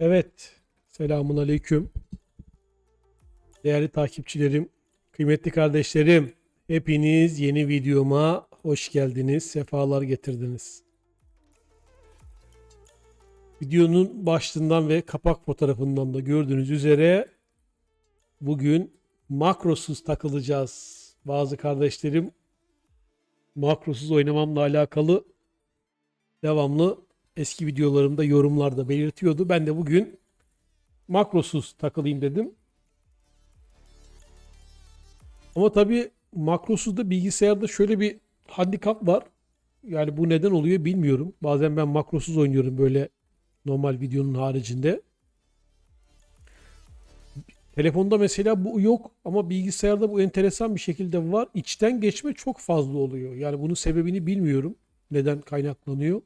Evet. Selamun aleyküm. Değerli takipçilerim, kıymetli kardeşlerim, hepiniz yeni videoma hoş geldiniz, sefalar getirdiniz. Videonun başlığından ve kapak fotoğrafından da gördüğünüz üzere bugün makrosuz takılacağız. Bazı kardeşlerim makrosuz oynamamla alakalı devamlı eski videolarımda yorumlarda belirtiyordu. Ben de bugün makrosuz takılayım dedim. Ama tabii makrosuzda bilgisayarda şöyle bir handikap var. Yani bu neden oluyor bilmiyorum. Bazen ben makrosuz oynuyorum böyle normal videonun haricinde. Telefonda mesela bu yok ama bilgisayarda bu enteresan bir şekilde var. İçten geçme çok fazla oluyor. Yani bunun sebebini bilmiyorum. Neden kaynaklanıyor.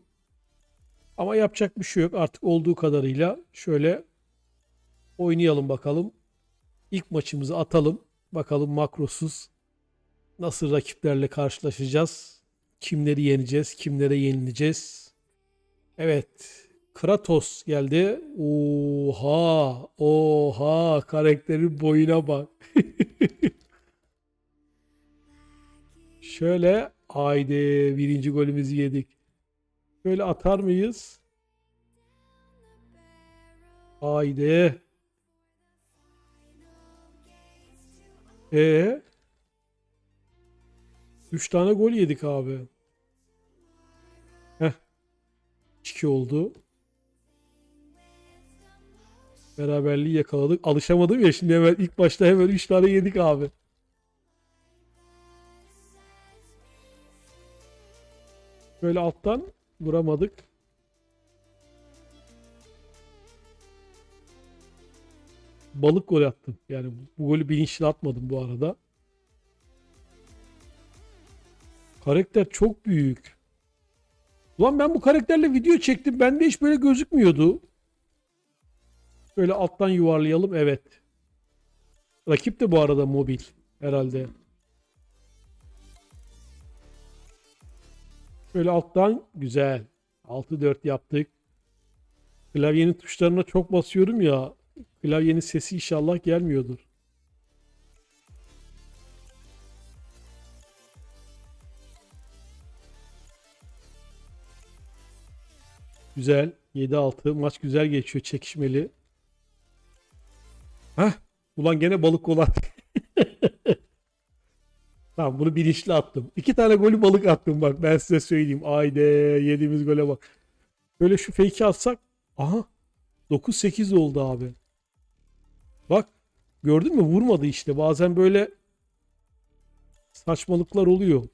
Ama yapacak bir şey yok. Artık olduğu kadarıyla şöyle oynayalım bakalım. İlk maçımızı atalım. Bakalım makrosuz nasıl rakiplerle karşılaşacağız. Kimleri yeneceğiz, kimlere yenileceğiz. Evet. Kratos geldi. Oha, oha karakterin boyuna bak. Şöyle haydi birinci golümüzü yedik. Şöyle atar mıyız? Haydi. E 3 tane gol yedik abi. Heh. 2 oldu. Beraberliği yakaladık. Alışamadım ya şimdi hemen ilk başta hemen 3 tane yedik abi. Böyle alttan vuramadık. Balık gol attım. Yani bu golü bilinçli atmadım bu arada. Karakter çok büyük. Ulan ben bu karakterle video çektim. Bende hiç böyle gözükmüyordu. Böyle alttan yuvarlayalım. Evet. Rakip de bu arada mobil herhalde. Şöyle alttan güzel. 6-4 yaptık. Klavyenin tuşlarına çok basıyorum ya. Klavyenin sesi inşallah gelmiyordur. Güzel. 7-6. Maç güzel geçiyor. Çekişmeli. Hah. Ulan gene balık attı. Tamam bunu bilinçli attım. İki tane golü balık attım bak ben size söyleyeyim. Ayde yediğimiz gole bak. Böyle şu fake'i atsak. Aha. 9-8 oldu abi. Bak. Gördün mü? Vurmadı işte. Bazen böyle saçmalıklar oluyor.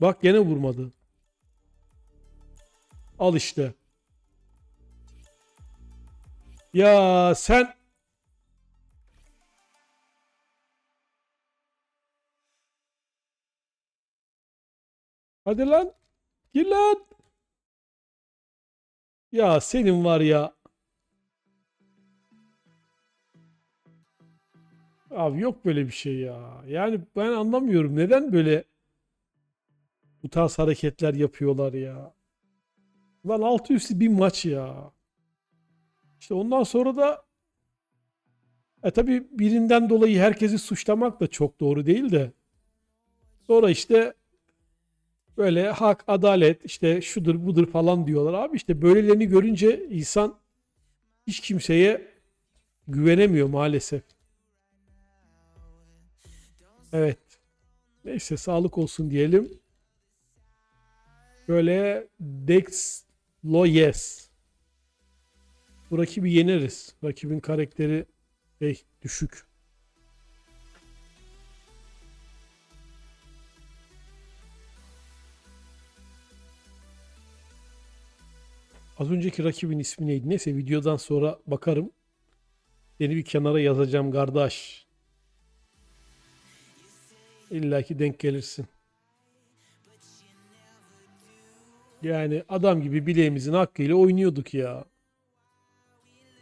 Bak gene vurmadı. Al işte. Ya sen Hadi lan. Gir lan. Ya senin var ya. Abi yok böyle bir şey ya. Yani ben anlamıyorum. Neden böyle bu tarz hareketler yapıyorlar ya. Lan altı üstü bir maç ya. İşte ondan sonra da e tabi birinden dolayı herkesi suçlamak da çok doğru değil de. Sonra işte böyle hak, adalet, işte şudur budur falan diyorlar. Abi işte böylelerini görünce insan hiç kimseye güvenemiyor maalesef. Evet. Neyse sağlık olsun diyelim. Böyle Dex Loyes. Bu rakibi yeneriz. Rakibin karakteri şey, düşük. Az önceki rakibin ismi neydi? Neyse videodan sonra bakarım. Seni bir kenara yazacağım kardeş. İlla ki denk gelirsin. Yani adam gibi bileğimizin hakkıyla oynuyorduk ya.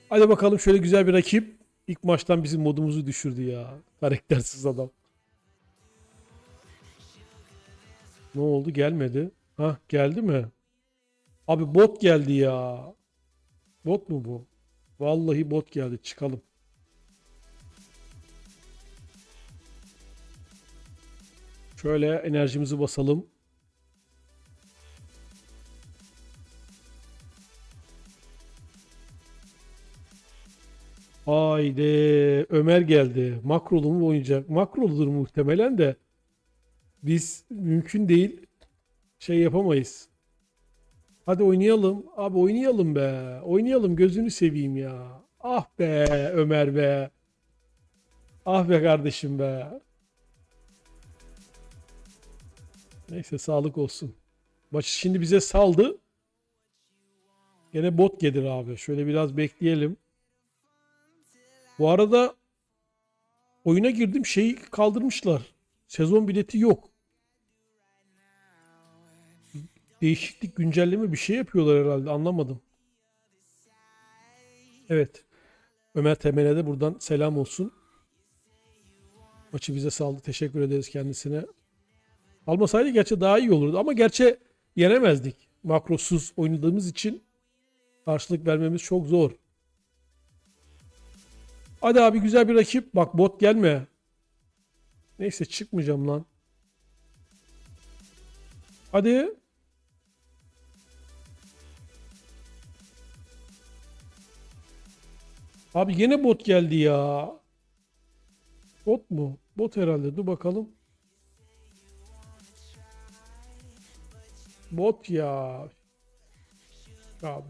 Hadi bakalım şöyle güzel bir rakip. İlk maçtan bizim modumuzu düşürdü ya. Karaktersiz adam. Ne oldu? Gelmedi. Ha geldi mi? Abi bot geldi ya. Bot mu bu? Vallahi bot geldi. Çıkalım. Şöyle enerjimizi basalım. Haydi Ömer geldi. Makrolu mu oynayacak? Makroludur muhtemelen de. Biz mümkün değil şey yapamayız. Hadi oynayalım. Abi oynayalım be. Oynayalım gözünü seveyim ya. Ah be Ömer be. Ah be kardeşim be. Neyse sağlık olsun. Maçı şimdi bize saldı. Gene bot gelir abi. Şöyle biraz bekleyelim. Bu arada oyuna girdim şeyi kaldırmışlar. Sezon bileti yok. Değişiklik güncelleme bir şey yapıyorlar herhalde anlamadım. Evet. Ömer Temel'e de buradan selam olsun. Maçı bize saldı. Teşekkür ederiz kendisine. Almasaydı gerçi daha iyi olurdu ama gerçi yenemezdik. Makrosuz oynadığımız için karşılık vermemiz çok zor. Hadi abi güzel bir rakip. Bak bot gelme. Neyse çıkmayacağım lan. Hadi. Abi yine bot geldi ya. Bot mu? Bot herhalde. Dur bakalım. Bot ya. Abi.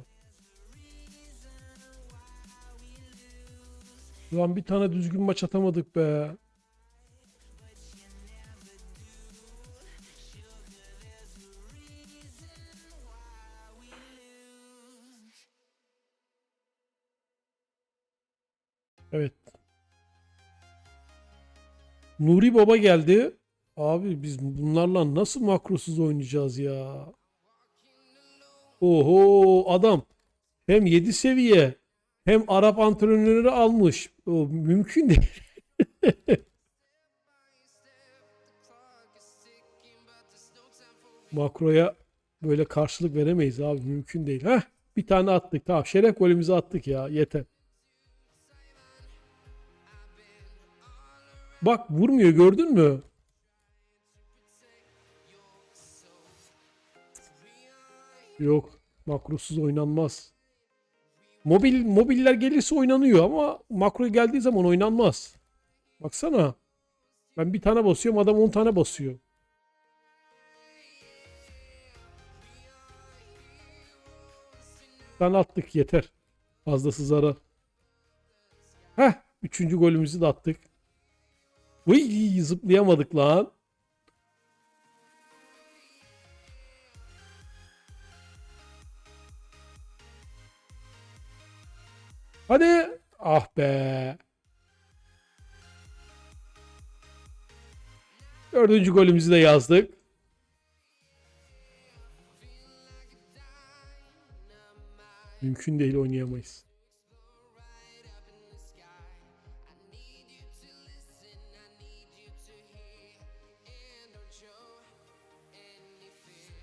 Ulan bir tane düzgün maç atamadık be. Evet. Nuri Baba geldi. Abi biz bunlarla nasıl makrosuz oynayacağız ya? Oho adam hem 7 seviye hem Arap antrenörü almış. O mümkün değil. Makroya böyle karşılık veremeyiz abi mümkün değil. Heh bir tane attık tamam şeref golümüzü attık ya yeter. Bak vurmuyor gördün mü? Yok makrosuz oynanmaz. Mobil mobiller gelirse oynanıyor ama makro geldiği zaman oynanmaz. Baksana. Ben bir tane basıyorum adam 10 tane basıyor. Tane attık yeter. Fazlası zarar. Heh. Üçüncü golümüzü de attık. Uy zıplayamadık lan. Hadi. Ah be. Dördüncü golümüzü de yazdık. Mümkün değil oynayamayız.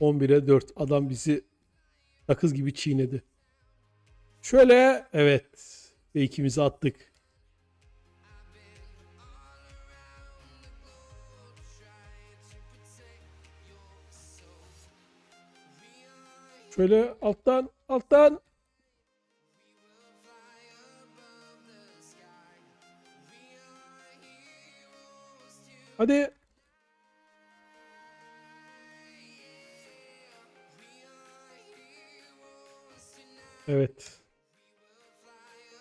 On bire dört. Adam bizi sakız gibi çiğnedi. Şöyle evet. Ve ikimizi attık. Şöyle alttan alttan. Hadi. Evet.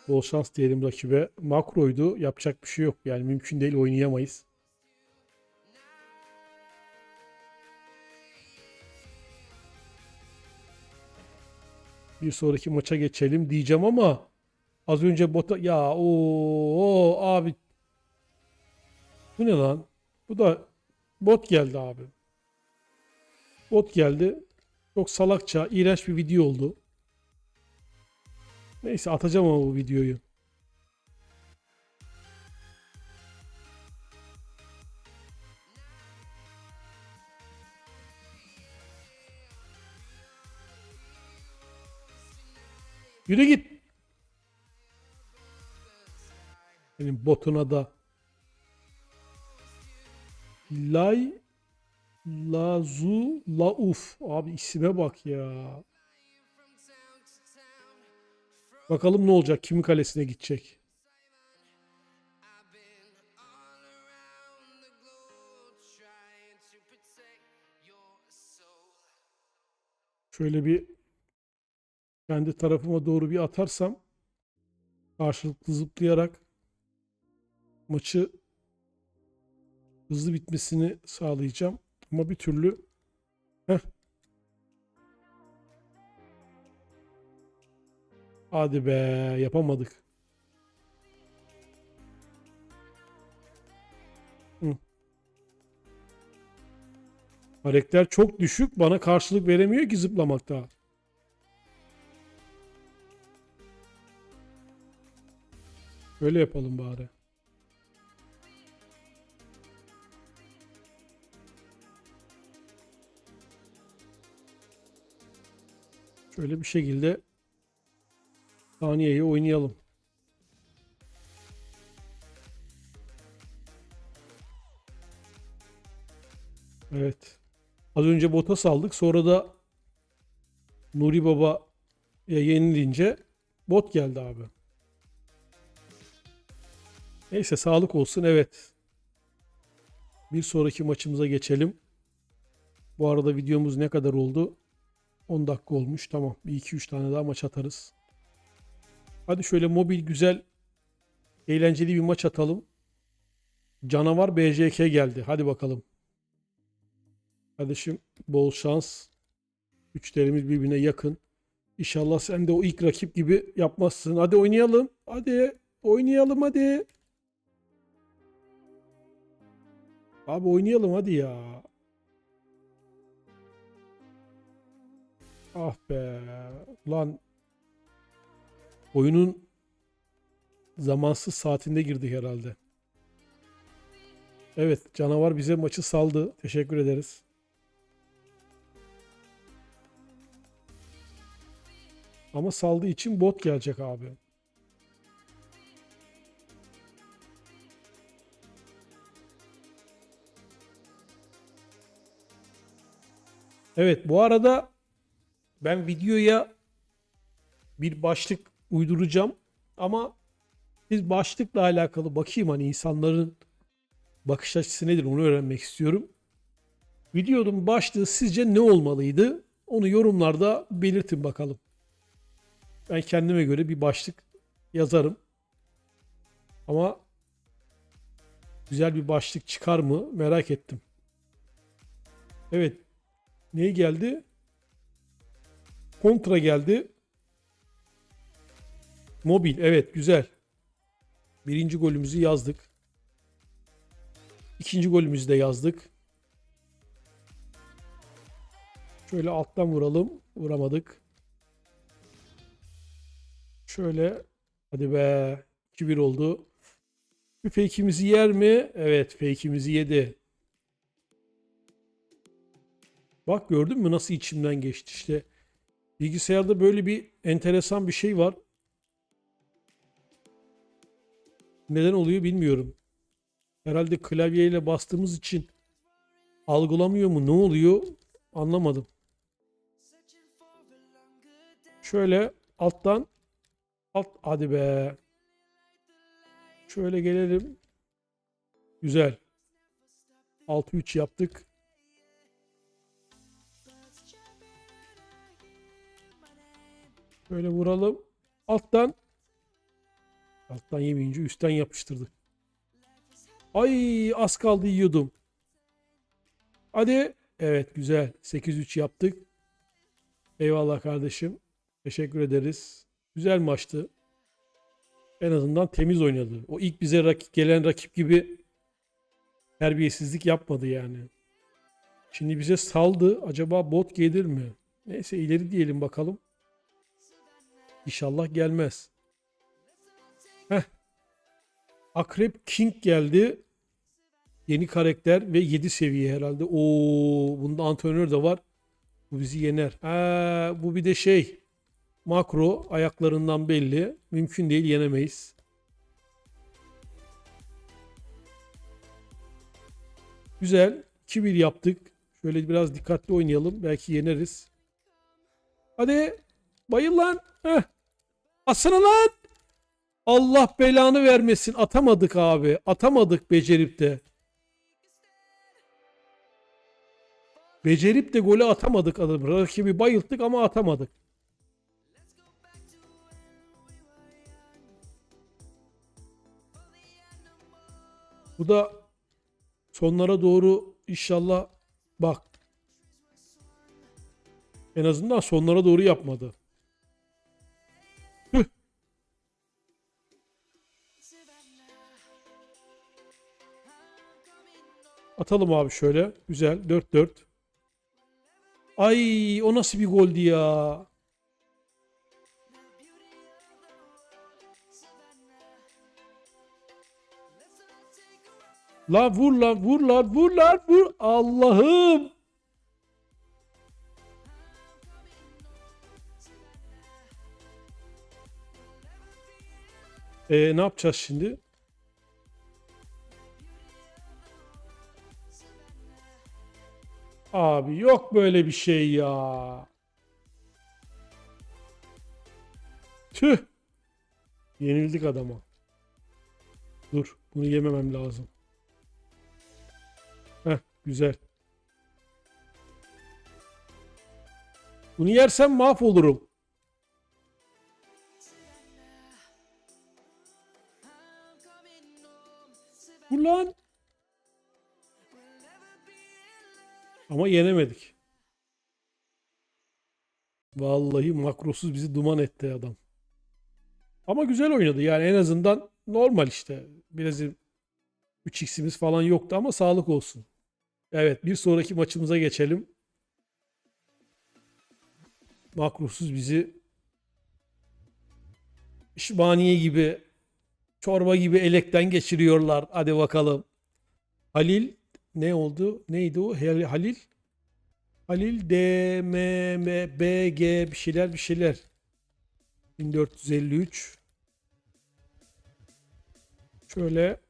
Bol şans diyelim rakibe. Makroydu. Yapacak bir şey yok. Yani mümkün değil oynayamayız. Bir sonraki maça geçelim diyeceğim ama az önce bota ya o abi bu ne lan? Bu da bot geldi abi. Bot geldi. Çok salakça, iğrenç bir video oldu. Neyse atacağım ama bu videoyu. Yürü git. Benim botuna da. Lay Lazu Lauf. Abi isime bak ya. Bakalım ne olacak? Kimin kalesine gidecek? Şöyle bir kendi tarafıma doğru bir atarsam karşılıklı zıplayarak maçı hızlı bitmesini sağlayacağım. Ama bir türlü Heh. Hadi be yapamadık. Hı. Karakter çok düşük. Bana karşılık veremiyor ki zıplamakta. Öyle yapalım bari. Şöyle bir şekilde saniyeyi oynayalım. Evet. Az önce bota saldık. Sonra da Nuri Baba'ya yenilince bot geldi abi. Neyse sağlık olsun. Evet. Bir sonraki maçımıza geçelim. Bu arada videomuz ne kadar oldu? 10 dakika olmuş. Tamam. Bir 2-3 tane daha maç atarız. Hadi şöyle mobil güzel eğlenceli bir maç atalım. Canavar BJK geldi. Hadi bakalım. Kardeşim bol şans. Güçlerimiz birbirine yakın. İnşallah sen de o ilk rakip gibi yapmazsın. Hadi oynayalım. Hadi oynayalım hadi. Abi oynayalım hadi ya. Ah be. Lan oyunun zamansız saatinde girdik herhalde. Evet, canavar bize maçı saldı. Teşekkür ederiz. Ama saldığı için bot gelecek abi. Evet, bu arada ben videoya bir başlık uyduracağım ama biz başlıkla alakalı bakayım hani insanların bakış açısı nedir onu öğrenmek istiyorum. Videonun başlığı sizce ne olmalıydı? Onu yorumlarda belirtin bakalım. Ben kendime göre bir başlık yazarım. Ama güzel bir başlık çıkar mı merak ettim. Evet. Ne geldi? Kontra geldi. Mobil. Evet güzel. Birinci golümüzü yazdık. İkinci golümüzü de yazdık. Şöyle alttan vuralım. Vuramadık. Şöyle. Hadi be. 2-1 oldu. Bir fake'imizi yer mi? Evet fake'imizi yedi. Bak gördün mü nasıl içimden geçti işte. Bilgisayarda böyle bir enteresan bir şey var. Neden oluyor bilmiyorum. Herhalde klavyeyle bastığımız için algılamıyor mu? Ne oluyor? Anlamadım. Şöyle alttan alt hadi be. Şöyle gelelim. Güzel. 6-3 yaptık. Böyle vuralım. Alttan. Alttan yemeyince üstten yapıştırdık. Ay az kaldı yiyordum. Hadi. Evet güzel. 8-3 yaptık. Eyvallah kardeşim. Teşekkür ederiz. Güzel maçtı. En azından temiz oynadı. O ilk bize rakip, gelen rakip gibi terbiyesizlik yapmadı yani. Şimdi bize saldı. Acaba bot gelir mi? Neyse ileri diyelim bakalım. İnşallah gelmez. Heh. Akrep King geldi. Yeni karakter ve 7 seviye herhalde. Oo, bunda antrenör de var. Bu bizi yener. Ee, bu bir de şey. Makro ayaklarından belli. Mümkün değil yenemeyiz. Güzel. 2-1 yaptık. Şöyle biraz dikkatli oynayalım. Belki yeneriz. Hadi. Bayıl lan. Heh. Asana lan. Allah belanı vermesin. Atamadık abi. Atamadık becerip de. Becerip de golü atamadık adamı. Rakibi bayılttık ama atamadık. Bu da sonlara doğru inşallah bak. En azından sonlara doğru yapmadı. Atalım abi şöyle. Güzel. 4-4. Ay o nasıl bir goldü ya. La vur lan vur lan vur lan vur. Allah'ım. Ee, ne yapacağız şimdi? Abi yok böyle bir şey ya. Tüh. Yenildik adama. Dur. Bunu yememem lazım. Heh, güzel. Bunu yersem mahvolurum. Ulan. Ama yenemedik. Vallahi makrosuz bizi duman etti adam. Ama güzel oynadı. Yani en azından normal işte. Biraz 3x'imiz falan yoktu ama sağlık olsun. Evet bir sonraki maçımıza geçelim. Makrosuz bizi İşbaniye gibi çorba gibi elekten geçiriyorlar. Hadi bakalım. Halil ne oldu? Neydi o? Halil Halil D M M B G bir şeyler bir şeyler. 1453 Şöyle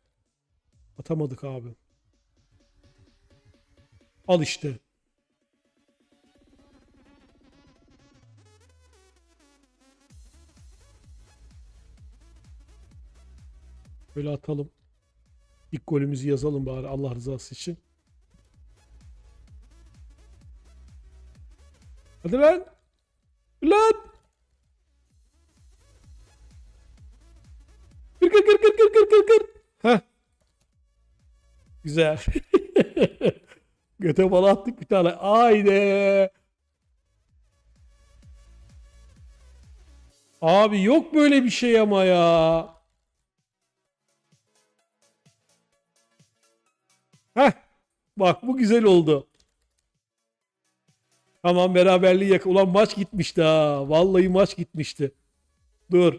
atamadık abi. Al işte. Böyle atalım. İlk golümüzü yazalım bari Allah rızası için. Hadi lan. Lan. Kır kır kır kır kır kır kır kır. Heh. Güzel. Göte bala attık bir tane. Haydi. Abi yok böyle bir şey ama ya. Heh. Bak bu güzel oldu. Tamam beraberliği yak. Ulan maç gitmişti ha. Vallahi maç gitmişti. Dur.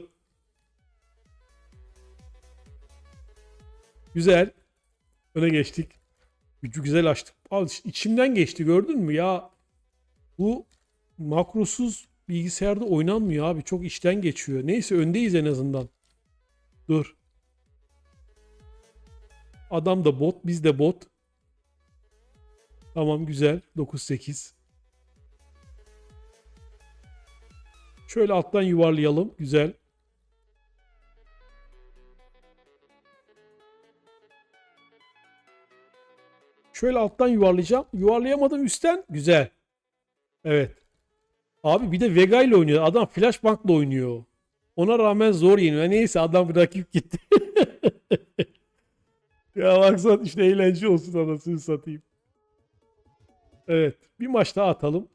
Güzel. Öne geçtik. Gücü güzel açtık. İşte içimden geçti gördün mü ya? Bu makrosuz bilgisayarda oynanmıyor abi. Çok içten geçiyor. Neyse öndeyiz en azından. Dur. Adam da bot, biz de bot. Tamam güzel. 9-8. Şöyle alttan yuvarlayalım. Güzel. Şöyle alttan yuvarlayacağım. Yuvarlayamadım üstten. Güzel. Evet. Abi bir de Vega ile oynuyor. Adam Flashbank'la oynuyor. Ona rağmen zor yeniyor. Neyse adam rakip gitti. ya baksana işte eğlence olsun anasını satayım. Evet. Bir maç daha atalım.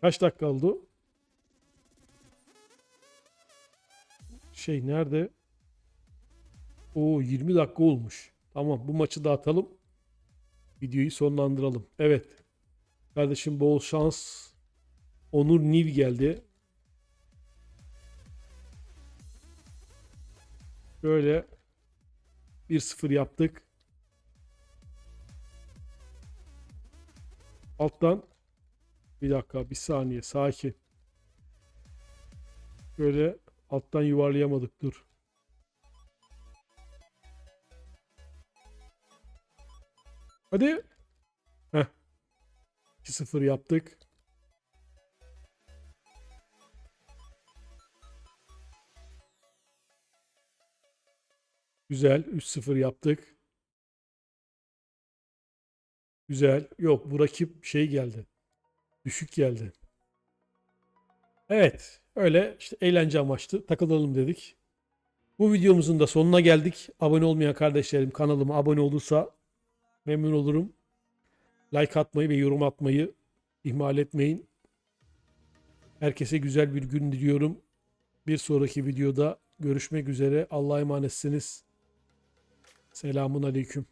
Kaç dakika oldu? Şey nerede? O 20 dakika olmuş. Tamam bu maçı da atalım. Videoyu sonlandıralım. Evet. Kardeşim bol şans. Onur Niv geldi. Böyle 1-0 yaptık. Alttan bir dakika bir saniye sakin. Böyle alttan yuvarlayamadık dur. Hadi. Heh. 2-0 yaptık. Güzel. 3-0 yaptık. Güzel. Yok bu rakip şey geldi. Düşük geldi. Evet. Öyle işte eğlence amaçlı takılalım dedik. Bu videomuzun da sonuna geldik. Abone olmayan kardeşlerim kanalıma abone olursa memnun olurum. Like atmayı ve yorum atmayı ihmal etmeyin. Herkese güzel bir gün diliyorum. Bir sonraki videoda görüşmek üzere. Allah'a emanetsiniz. Selamun aleyküm.